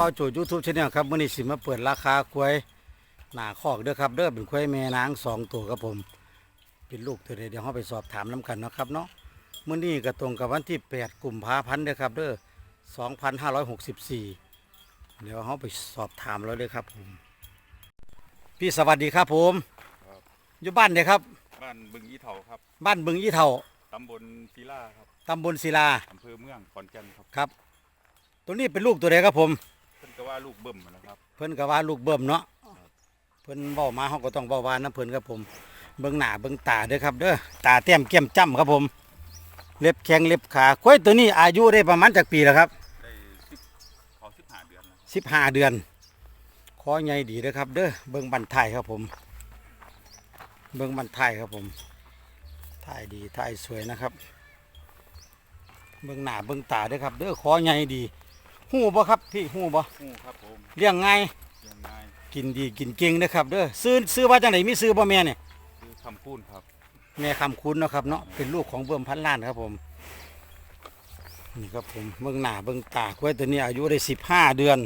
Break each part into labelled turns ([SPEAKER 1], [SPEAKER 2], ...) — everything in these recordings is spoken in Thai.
[SPEAKER 1] เบ้าโจยูทูบชาแนลครับมื่อนี้สิมาเปิดราคาควายหนาคอกเด้อครับเด้อเป็นควายแม่นางสองตัวครับผมเป็นลูกตัวเดียวเดี๋ยวเราไปสอบถามน้กันเนาะครับเนาะมื่อนี้ก็ตรงกับวันที่8กุมภาพันธ์เด้อครับเด้อ2564 เดี๋ยวเราไปสอบถามแล้วเลยครับผมพี่สวัสดีครับผม
[SPEAKER 2] ครับ
[SPEAKER 1] อยู่บ้านเนี่ยครับ
[SPEAKER 2] บ้านบึงอีเถาครับ
[SPEAKER 1] บ้านบึงยี่เท่า
[SPEAKER 2] ตำบลศิลาครับ
[SPEAKER 1] ตำบลศิลา
[SPEAKER 2] อำเภอเมืองขอนแก่นครับ
[SPEAKER 1] ครับ ตัวนี้เป็นลูกตัวใดครับผม
[SPEAKER 2] เพิ่นก็ ว่าลูกเบิ่มนะครับ
[SPEAKER 1] เพิ่นก็ว่าลูกเบิ่มเนาะเพิ่นเว้ามาเฮาก็ต้องเว้าว่านะเพิ่นครับผมเบิ่งหน้าเบิ่งตาเด้อครับเด้อตาแต้มแก้มจ้ำครับผม เล็บแข้งเล็บขาควายตัวนี้อายุได้ประมาณจักปีแล้วครับ
[SPEAKER 2] ได้สิบเขาสิบห้าเดือนแล้ว
[SPEAKER 1] 15เดือนคอใหญ่ดีเด้อครับ เด้อเบิ่งบันท้ายครับผม เบิ่งบันท้ายครับผมท้ายดีท้ายสวยนะครับ เบิ่งหน้าเบิ่งตาเด้อครับ เด้อคอใหญ่ดี ฮู้บ่ครับพี่ฮู้บ่
[SPEAKER 2] งูครับผม
[SPEAKER 1] เลี้ยงง่าย
[SPEAKER 2] ยังไง
[SPEAKER 1] กินดีกินเก่งนะครับเด้อซื้อซื้อว่าจังไดมีซื้อบ่แม่เนี่ย
[SPEAKER 2] คือคำพูนครับ
[SPEAKER 1] แม่คำคุ้นเนาะครับเนาะเป็นลูกของเบิ่มพันล้านครับผมนี่ครับผมเบิ่งหน้าเบิ่งตากล้วยตัวนี้อายุได้สิบห้าเดือน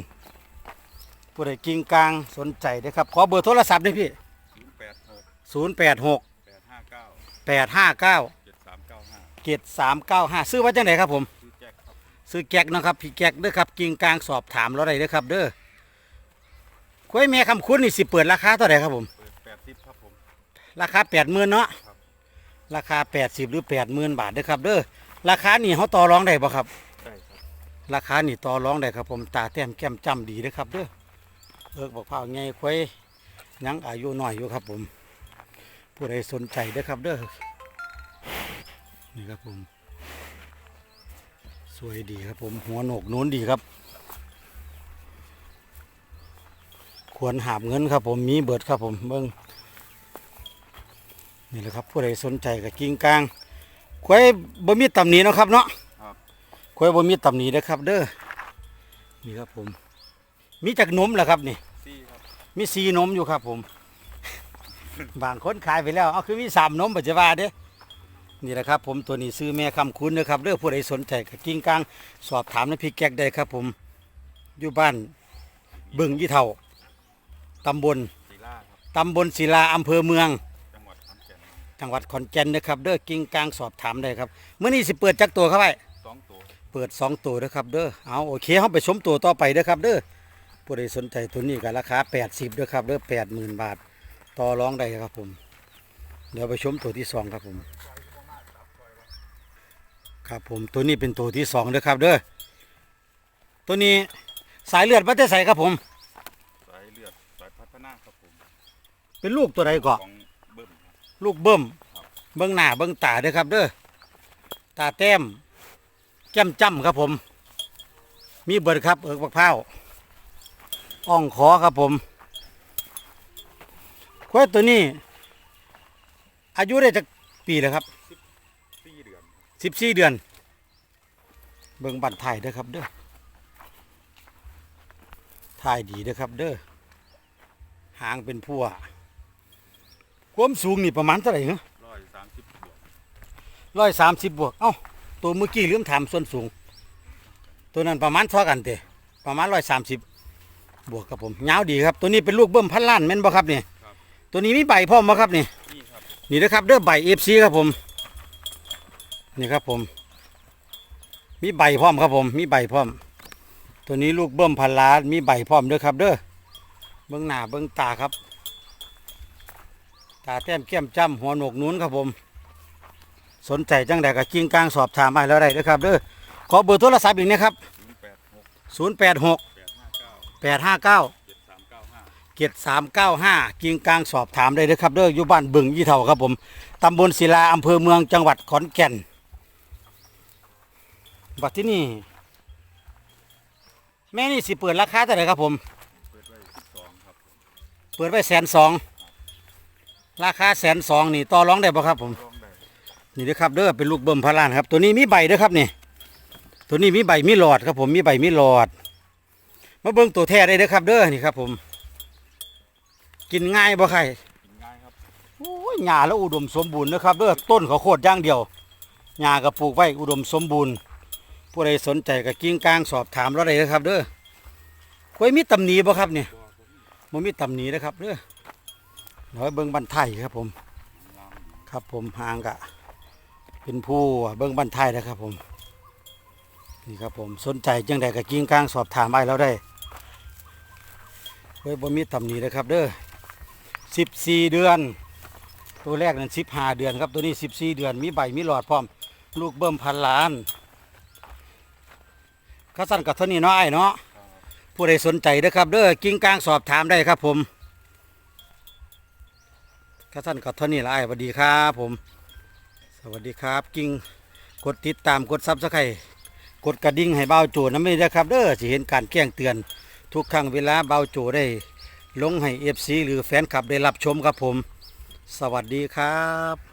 [SPEAKER 1] ผู้ใดกิ่งกลางสนใจได้ครับ ขอเบอร์โทรศัพท์ด้วยพี่
[SPEAKER 2] ศูนย์แปดหก
[SPEAKER 1] ศูนย์แปดหก
[SPEAKER 2] แปดห้าเก้า
[SPEAKER 1] แปดห้าเก้า
[SPEAKER 2] เจ็ดสามเก้าห้า
[SPEAKER 1] เจ็ดสามเก้าห้าซื้อว่าจังไดครับผม
[SPEAKER 2] ชื่อแจ็คครับ
[SPEAKER 1] ซื้อแก๊กเนาะครับพี่แก๊กเด้อครับกิ่งกลางสอบถามเราได้เด้อครับ เด้อกล้วยแม่คำคุ้นนี่สิเปิดราคาเท่าไหร่ครับผม
[SPEAKER 2] เปิดแปดสิบครับผม
[SPEAKER 1] ราคาแปดหมื่นเนาะ
[SPEAKER 2] ครับ
[SPEAKER 1] ราคาแปดสิบหรือแปดหมื่นบาทเด้อครับ เด้อราคานี่เขาต่อรองได้บ่ครับ
[SPEAKER 2] ได้ครับ
[SPEAKER 1] ราคานี่ต่อรองได้ครับผมตาแต้มแก้มจ้ำดีนะครับ เด้อเอิกบอกเผาไงควายยังอายุน้อยอยู่ครับผม ผู้ใดสนใจเด้อครับเด้อนี่ครับผม สวยดีครับผมหัวโหนกโน้นดีครับ ควรหาบเงินครับผมมีเบิดครับผมเบิ้งนี่แหละครับผู้ใดสนใจกับกิ้งกลางควายบ่มีตำหนิเนาะครับเนาะ
[SPEAKER 2] ครับ
[SPEAKER 1] ควายบ่มีตำหนินะครับ เด้อนี่ครับผม มีจากนมเหรอครับนี่
[SPEAKER 2] ซี่ครับ
[SPEAKER 1] มีสีนมอยู่ครับผม บางคนขายไปแล้วเอาคือมีสามนมปัจจุบันเด้ นี่แหละครับผมตัวนี้ซื้อแม่คำคุณนะครับเด้อผู้ใดสนใจกับกิ้งกลางสอบถามในพี่แก๊กได้ครับ ผมอยู่บ้านบึงยี่เท่าตำบล
[SPEAKER 2] ศิลาครับ
[SPEAKER 1] ตำบลศิลาอำเภอเมือง
[SPEAKER 2] จังหวัดขอนแก่น
[SPEAKER 1] จังหวัดขอนแก่นนะครับเด้อกิ้งกลางสอบถามได้ครับเมื่อนี้สิเปิดจักตัวเข้าไป
[SPEAKER 2] สองตัว
[SPEAKER 1] เปิดสองตัวนะครับเด้อเอาโอเคเขาไปชมตัวต่อไปเด้อครับ เด้อผู้ใดสนใจตัวนี้ก็ราคา80เด้อครับเด้อ80,000บาทต่อรองได้ครับผม เดี๋ยวไปชมตัวที่สองครับผม ครับผมตัวนี้เป็นตัวที่สองเด้อครับ เด้อตัวนี้สายเลือดมาแต่ใสครับผม
[SPEAKER 2] สายเลือดสายพัฒนาครับผม
[SPEAKER 1] เป็นลูกตัวใดก่อ
[SPEAKER 2] ของเบิ่มครับ
[SPEAKER 1] ลูกเบิ่ม
[SPEAKER 2] ครับ
[SPEAKER 1] เบิ้งหน้าเบิ้งตาเด้อครับ เด้อตาแต้มแก้มจ้ำครับผม มีเบิดครับเอิกบักพร้าวอ่องขอครับผมควายตัวนี้ อายุได้จากปีแล้วครับ
[SPEAKER 2] สี่เดือนครับ
[SPEAKER 1] สิบสี่เดือน เบิ้งบัตรถ่ายเด้อครับเด้อถ่ายดีเด้อครับเด้อหางเป็นพัวความสูงนี่ประมาณเท่าไหร่เหรอ
[SPEAKER 2] ร้อยสามสิบบวก
[SPEAKER 1] ร้อยสามสิบบวก เอ้า ตัวเมื่อกี้ลืมถามส่วนสูง ตัวนั้นประมาณเท่ากันเตะประมาณร้อยสามสิบบวกครับผมยาวดีครับ ตัวนี้เป็นลูกเบิ้มพันล้านแม่นบ่ครับนี่
[SPEAKER 2] ครับ
[SPEAKER 1] ตัวนี้มีใบพร้อมบ่ครับนี่
[SPEAKER 2] นี่ครับ
[SPEAKER 1] นี่นะครับเด้อใบเอฟซีครับผม นี่ครับผม มีใบพร้อมครับผม มีใบพร้อม ตัวนี้ลูกเบิ้มพันล้านมีใบพร้อมเด้อครับ เด้อเบิ้องหน้าเบิ้องตาครับ ตาแต้มแก้มจ้ำหัวโหนกนุนครับผม สนใจจังใดก็กิ้งกลางสอบถามมาแล้วได้เด้อครับ เด้อขอเบอร์โทรศัพท์อีกนะครับ
[SPEAKER 2] ศูนย์แปดหก
[SPEAKER 1] 086
[SPEAKER 2] แปดห้าเก้า
[SPEAKER 1] 859
[SPEAKER 2] เจ็ดสามเก้าห้า
[SPEAKER 1] 7395กิ่งกลางสอบถามได้เลยครับเด้ออยู่บ้านบึงยี่เท่าครับผม ตำบลศิลาอำเภอเมืองจังหวัดขอนแก่น บัดที่นี่ แม่นี่สิเปิดราคาเท่าไหร่ครับผม
[SPEAKER 2] เปิดไว้สิบสองครับ
[SPEAKER 1] เปิดไว้แสนสองราคาแสนสองนี่ต่อรองได้ป่ะครับผม
[SPEAKER 2] ลองได้
[SPEAKER 1] นี่เด้อครับเด้อเป็นลูกเบิ่มพารานครับ ตัวนี้มีใบเด้อครับนี่ตัวนี้มีใบมีหลอดครับ ผมมีใบมีหลอด มาเบิ่งตัวแท้ได้เด้อครับ เด้อนี่ครับ ผม กินง่ายบ่ใคร
[SPEAKER 2] กินง่ายครับ
[SPEAKER 1] โอ้ยหญ้าแล้วอุดมสมบูรณ์นะครับเด้อต้นเขาวโคตรอย่างเดียวหญ้าก็ปลูกไว้อุดมสมบูรณ์ ผู้ใดสนใจก็กิ้งกลางสอบถามเราได้นะครับ เด้อควยมีตำหนิบ่ครับเนี่ยบ่มีตำหนินะครับเด้อเดี๋ยวให้เบิ่งบันไทยครับผม ครับผมหางกะ เป็นผู้เบิ่งบันไทยนะครับผมนี่ครับผมสนใจจังใดก็กิ้งกลางสอบถามไอ้เราได้เฮ้ยบ่มีตำหนินะครับเด้อ14เดือน ตัวแรกนั้น15เดือนครับตัวนี้14เดือนมีใบมีหลอดพร้อม ลูกเบิ่มพันล้าน ข้าสั้นกับเท่านี้เนาะไอ้เนาะผู้ใดสนใจนะครับเด้อกิ้งกลางสอบถามได้ครับผมข้าสั้นกับเท่านี้ละไอ้สวัสดีครับผม สวัสดีครับ กิ้งกดติดตามกดซับสไครต์กดกระดิ่งให้เบาโจน้ำไม่ได้ครับเด้อสิเห็นการแจ้งเตือน ทุกครั้งเวลาเบาโจได้ ลงให้เอฟซีหรือแฟนคลับได้รับชมครับผม สวัสดีครับ